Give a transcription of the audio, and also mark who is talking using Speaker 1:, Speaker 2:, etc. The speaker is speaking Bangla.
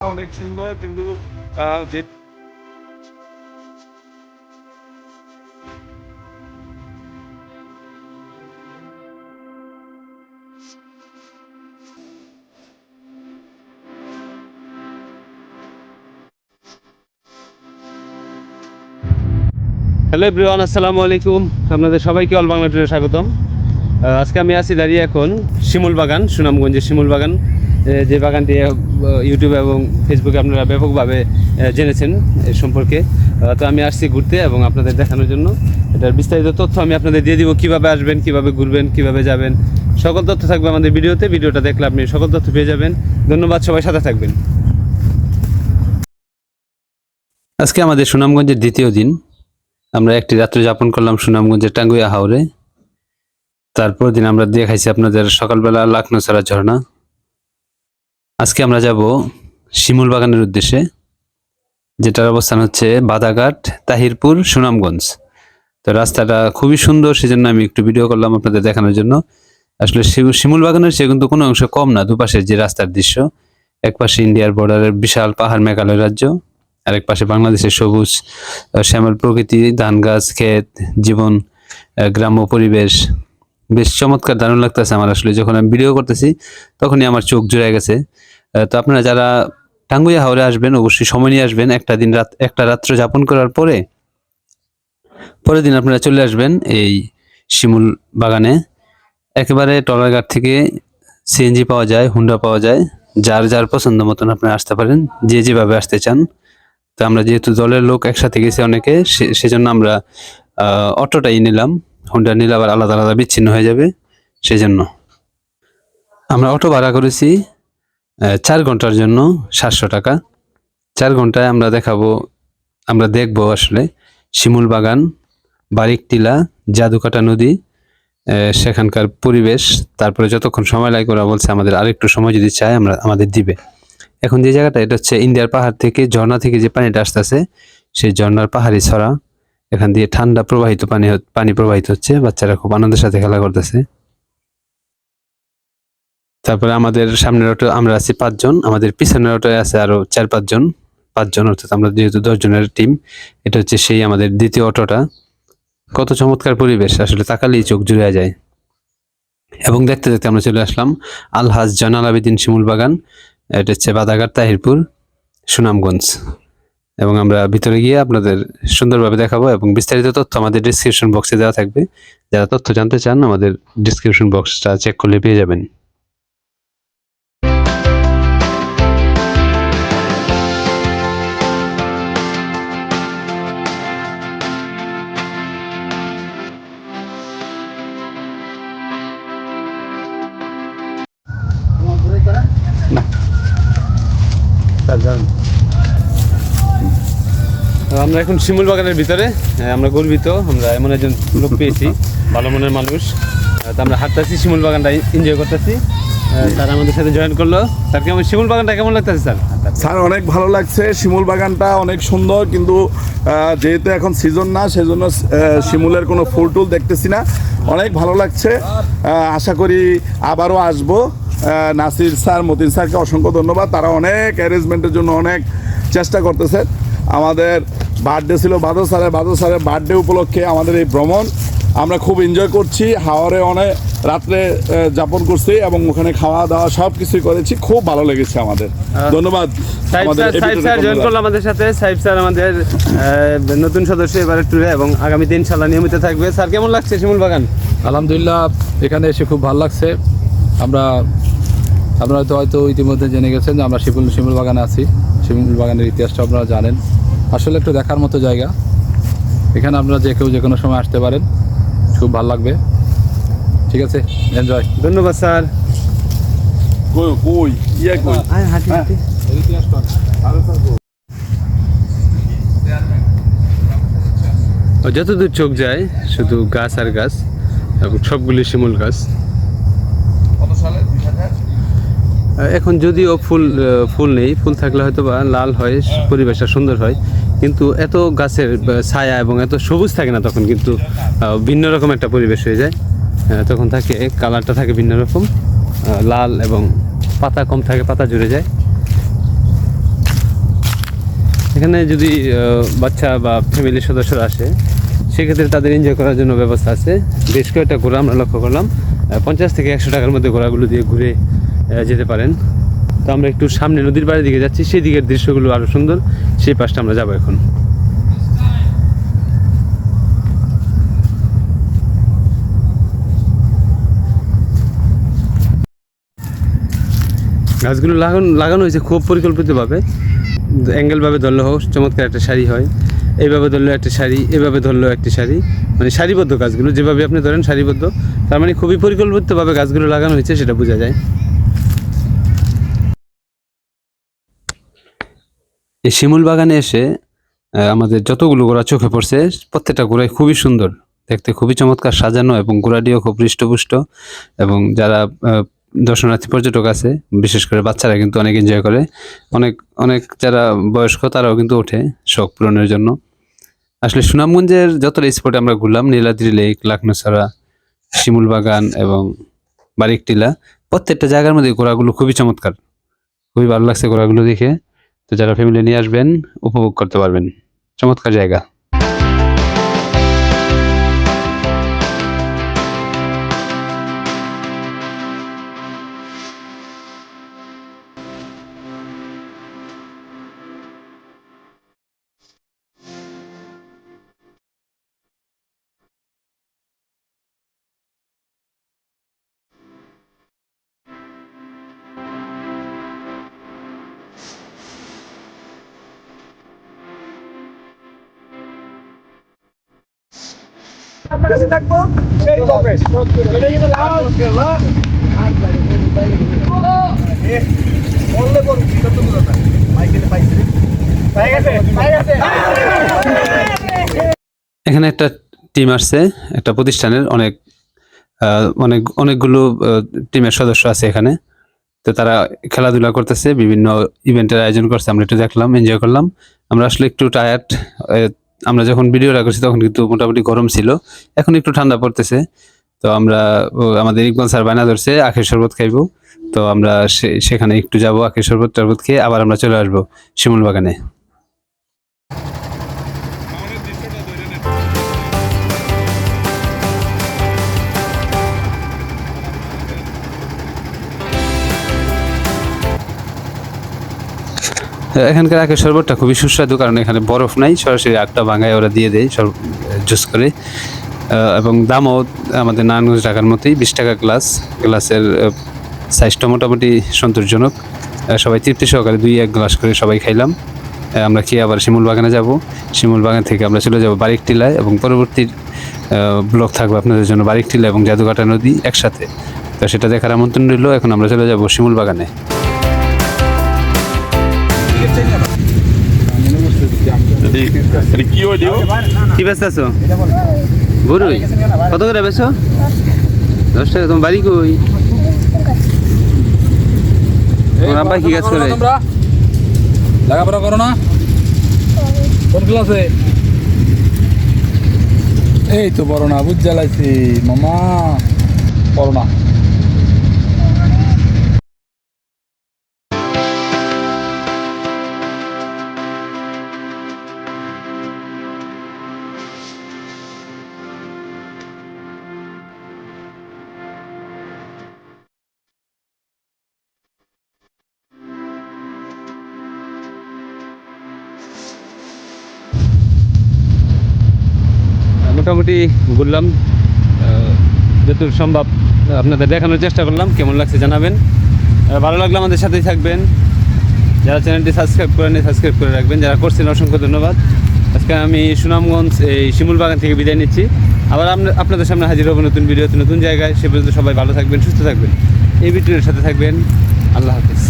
Speaker 1: অনেক সুন্দর, কিন্তু হ্যালো এভরিওয়ান আসসালামু আলাইকুম। আপনাদের সবাইকে অল বাংলা টুরে স্বাগতম। আজকে আমি আছি দাঁড়িয়ে এখন শিমুল বাগান সুনামগঞ্জের শিমুল বাগান যে বাগানটি ইউটিউব এবং ফেসবুকে আপনারা ব্যাপকভাবে জেনেছেন এ সম্পর্কে। তো আমি আসছি ঘুরতে এবং আপনাদের দেখানোর জন্য। এটার বিস্তারিত তথ্য আমি আপনাদের দিয়ে দিব, কীভাবে আসবেন, কীভাবে ঘুরবেন, কীভাবে যাবেন। সকল তথ্য থাকবে আমাদের ভিডিওতে। ভিডিওটা দেখলে আপনি সকল তথ্য পেয়ে যাবেন। ধন্যবাদ, সবাই সাথে থাকবেন। আজকে আমাদের সুনামগঞ্জের দ্বিতীয় দিন। আমরা একটি রাত্রে যাপন করলাম সুনামগঞ্জের টাঙ্গুয়া হাওরে। তারপর দিন আমরা দেখাইছি আপনাদের সকালবেলা লাকনোছড়া ঝর্ণা। আজকে আমরা যাব শিমুল বাগানের উদ্দেশ্যে, যেটার অবস্থান হচ্ছে বাদাঘাট, তাহিরপুর, সুনামগঞ্জ। তো রাস্তাটা খুবই সুন্দর, সেজন্য আমি একটু ভিডিও করলাম আপনাদের দেখানোর জন্য। আসলে শিমু- শিমুল বাগানের সে কিন্তু কোনো অংশ কম না, দুপাশের যে রাস্তার দৃশ্য এক পাশে ইন্ডিয়ার বর্ডারের বিশাল পাহাড় মেঘালয় রাজ্য, আরেক পাশে বাংলাদেশের সবুজ, শ্যামল প্রকৃতি, ধান গাছ, ক্ষেত, জীবন গ্রাম্য পরিবেশ বেশ চমৎকার দারুণ লাগতেছে আমার আসলে, যখন আমি ভিডিও করতেছি, তখনই আমার চোখ জুড়ে গেছে। তো আপনারা যারা টাঙ্গুইয়া হাওড়ে আসবেন, অবশ্যই সময় নিয়ে আসবেন। একটা দিন রাত, একটা রাত্র যাপন করার পরে, পরের দিন আপনারা চলে আসবেন এই শিমুল বাগানে। একেবারে টলারঘাট থেকে সিএনজি পাওয়া যায় হুন্ডা পাওয়া যায়। যার যার পছন্দ মতন আপনারা আসতে পারেন, যে যেভাবে আসতে চান। তো আমরা যেহেতু দলের লোক একসাথে গেছি অনেকে সেজন্য আমরা অটোটাই নিলাম। হুন্ডা নিলে আবার আলাদা আলাদা বিচ্ছিন্ন হয়ে যাবে সেই জন্য আমরা অটো ভাড়া করেছি চার ঘণ্টার জন্য সাতশো টাকা। চার ঘন্টায় আমরা দেখাবো, আমরা দেখব আসলে শিমুল বাগান বারিক টিলা জাদুকাটা নদী সেখানকার পরিবেশ, তারপরে যতক্ষণ সময় লাগে ওরা বলছে আমাদের আরেকটু সময় যদি চায় আমরা আমাদের দিবে। এখন যে জায়গাটা, এটা হচ্ছে ইন্ডিয়ার পাহাড় থেকে, ঝর্ণা থেকে যে পানিটা আসতেছে, সেই ঝর্ণার পাহাড়ি ছড়া। এখান দিয়ে ঠান্ডা প্রবাহিত পানি পানি প্রবাহিত হচ্ছে, বাচ্চারা খুব আনন্দের সাথে খেলা করতেছে। তারপরে আমাদের সামনের অটো, আমরা আছি পাঁচজন, আমাদের পিছনের অটোয় আছে আরও চার পাঁচজন পাঁচজন অর্থাৎ আমরা যেহেতু দশজনের টিম এটা হচ্ছে সেই আমাদের দ্বিতীয় অটোটা। কত চমৎকার পরিবেশ, আসলে তাকালেই চোখ জুড়ে যায়। এবং দেখতে দেখতে আমরা চলে আসলাম আলহাজ জয়নাল আবেদিন শিমুল বাগান এটা হচ্ছে বাদাঘাট তাহিরপুর, সুনামগঞ্জ। এবং আমরা ভিতরে গিয়ে আপনাদের সুন্দরভাবে দেখাবো এবং বিস্তারিত তথ্য আমাদের ডিসক্রিপশন বক্সে দেওয়া থাকবে। যারা তথ্য জানতে চান আমাদের ডিসক্রিপশন বক্সটা চেক করলে পেয়ে যাবেন। আমরা এখন শিমুল বাগানের ভিতরে আমরা গর্বিত, আমরা এমন একজন লোক পেয়েছি, ভালো মনের মানুষ। তো আমরা হাঁটতেছি, শিমুল বাগানটা এনজয় করতেছি। তারা আমাদের সাথে জয়েন করল। তার কেমন শিমুল বাগানটা কেমন লাগতেছে, স্যার?
Speaker 2: স্যার, অনেক ভালো লাগছে। শিমুল বাগানটা অনেক সুন্দর, কিন্তু যেহেতু এখন সিজন না, সেজন্য শিমুলের কোনো ফুল টুল দেখতেছি না। অনেক ভালো লাগছে। আশা করি আবারও আসব। নাসির স্যার, মতিন স্যারকে অসংখ্য ধন্যবাদ। তারা অনেক অ্যারেঞ্জমেন্টের জন্য অনেক চেষ্টা করতেছে। আমাদের বার্থডে ছিল বাদল স্যারের বাদল স্যারের বার্থডে উপলক্ষে আমাদের এই ভ্রমণ। আমরা খুব এনজয় করছি হাওয়ারে অনেক রাত্রে যাপন করছি এবং ওখানে খাওয়া দাওয়া সব কিছুই করেছি। খুব ভালো লেগেছে আমাদের। ধন্যবাদ আমাদের
Speaker 1: স্যার সাইব
Speaker 2: এপিসোডে
Speaker 1: স্যার জয়েন করল আমাদের সাথে। সাইব স্যার আমাদের আহ, নতুন সদস্য এবারে ট্যুরে এবং আগামী দিন ইনশাল্লাহ নিয়মিত থাকবে। স্যার কেমন লাগছে শিমুল বাগান?
Speaker 3: আলহামদুলিল্লাহ এখানে এসে খুব ভালো লাগছে। আমরা আপনারা তো হয়তো ইতিমধ্যে জেনে গেছেন যে আমরা শিমুল শিমুল বাগানে আছি। শিমুল বাগানের ইতিহাসটা আপনারা জানেন। আসলে একটু দেখার মতো জায়গা। এখানে আপনারা যে কেউ যে কোনো সময় আসতে পারেন খুব ভালো লাগবে। ঠিক আছে এনজয়
Speaker 1: ধন্যবাদ স্যার।
Speaker 2: কই কই? ইয়ে কই?
Speaker 1: হাঁটি হাঁটি। যতদূর চোখ যায় শুধু গাছ আর গাছ এবং সবগুলি শিমুল গাছ। এখন যদিও ফুল ফুল নেই, ফুল থাকলে হয়তো বা লাল হয়, পরিবেশটা সুন্দর হয়, কিন্তু এত গাছের ছায়া এবং এত সবুজ থাকে না তখন কিন্তু ভিন্ন রকম একটা পরিবেশ হয়ে যায়। তখন থাকে, কালারটা থাকে ভিন্ন রকম লাল এবং পাতা কম থাকে, পাতা জুড়ে যায়। এখানে যদি বাচ্চা বা ফ্যামিলির সদস্যরা আসে, সেক্ষেত্রে তাদের এনজয় করার জন্য ব্যবস্থা আছে। বেশ কয়েকটা ঘোরা আমরা লক্ষ্য করলাম। পঞ্চাশ থেকে একশো টাকার মধ্যে ঘোড়াগুলো দিয়ে ঘুরে যেতে পারেন। তো আমরা একটু সামনে নদীর বাড়ির দিকে যাচ্ছি সেই দিকের দৃশ্যগুলো আরও সুন্দর। সেই পাশটা আমরা যাব এখন। গাছগুলো লাগানো লাগানো হয়েছে খুব পরিকল্পিতভাবে। অ্যাঙ্গেলভাবে ধরলে হোক, চমৎকার একটা শাড়ি হয়। এইভাবে ধরলেও একটা শাড়ি এভাবে ধরলেও একটি শাড়ি মানে সারিবদ্ধ গাছগুলো, যেভাবে আপনি ধরেন সারিবদ্ধ, তার মানে খুবই পরিকল্পিতভাবে গাছগুলো লাগানো হয়েছে, সেটা বোঝা যায়। এই শিমুল বাগানে এসে আমাদের যতগুলো গোড়া চোখে পড়ছে, প্রত্যেকটা গোড়াই খুবই সুন্দর। দেখতে খুবই চমৎকার সাজানো এবং গোড়াটিও খুব হৃষ্টপুষ্ট এবং যারা দর্শনার্থী পর্যটক আছে, বিশেষ করে বাচ্চারা কিন্তু অনেক এনজয় করে। অনেক অনেক যারা বয়স্ক তারাও কিন্তু ওঠে শখ পূরণের জন্য। আসলে সুনামগঞ্জের যতটা স্পটে আমরা ঘুরলাম, নীলাদ্রি লেক লাকনছড়া, শিমুল বাগান এবং বারিকটিলা প্রত্যেকটা জায়গার মধ্যে ঘোড়াগুলো খুবই চমৎকার। খুবই ভালো লাগছে ঘোড়াগুলো দেখে। তো যারা ফ্যামিলি নিয়ে আসবেন উপভোগ করতে পারবেন। চমৎকার জায়গা। এখানে একটা টিম আসছে, একটা প্রতিষ্ঠানের অনেক অনেক, অনেকগুলো টিমের সদস্য আছে এখানে। তো তারা খেলাধুলা করতেছে, বিভিন্ন ইভেন্টের আয়োজন করছে, আমরা একটু দেখলাম এনজয় করলাম। আমরা আসলে একটু টায়ার্ড আমরা যখন ভিডিওটা রাখছি তখন কিন্তু মোটামুটি গরম ছিল। এখন একটু ঠান্ডা পড়তেছে। তো আমরা আমাদের ইকবাল স্যার বায়না ধরছে, আখের শরবত খাইব। তো আমরা সেখানে একটু যাব আখের শরবত টরবত খেয়ে আবার আমরা চলে আসব শিমুল বাগানে এখানকার আখের শরবতটা খুবই সুস্বাদু, কারণ এখানে বরফ নাই, সরাসরি আখটা ভাঙায় ওরা দিয়ে দেয় সর জুস করে। এবং দামও আমাদের নারায়ণগঞ্জ টাকার মতোই, বিশ টাকা গ্লাস। গ্লাসের সাইজটা মোটামুটি সন্তোষজনক। সবাই তৃপ্তি সহকারে দুই এক গ্লাস করে সবাই খাইলাম। আমরা খেয়ে আবার শিমুল বাগানে যাব। শিমুল বাগান থেকে আমরা চলে যাব বারিক টিলায় এবং পরবর্তী ব্লক থাকবে আপনাদের জন্য বারিক টিলা এবং জাদুকাটা নদী একসাথে। তো সেটা দেখার আমন্ত্রণ রইল, এখন আমরা চলে যাব শিমুল বাগানে।
Speaker 2: কি
Speaker 1: আছো? বড়ই কত করে বেছো দশ টাকা। তোমার বাড়ি কই? তোমার আব্বা কি কাজ করে?
Speaker 3: লেখাপড়া করো না? কোন ক্লাসে এই তো বড় না বুঝ জ্বালাইছি। মামা বড় না।
Speaker 1: মোটামুটি ঘুরলাম। যতটুকু সম্ভব আপনাদের দেখানোর চেষ্টা করলাম, কেমন লাগছে জানাবেন। ভালো লাগলে আমাদের সাথেই থাকবেন। যারা চ্যানেলটি সাবস্ক্রাইব করেন সাবস্ক্রাইব করে রাখবেন। যারা করছেন, অসংখ্য ধন্যবাদ। আজকে আমি সুনামগঞ্জ, এই শিমুল বাগান থেকে বিদায় নিচ্ছি। আবার আপনাদের সামনে হাজির হব নতুন ভিডিওতে, নতুন জায়গায়। সে পর্যন্ত সবাই ভালো থাকবেন, সুস্থ থাকবেন। এই ভিডিওর সাথে থাকবেন। আল্লাহ হাফিজ।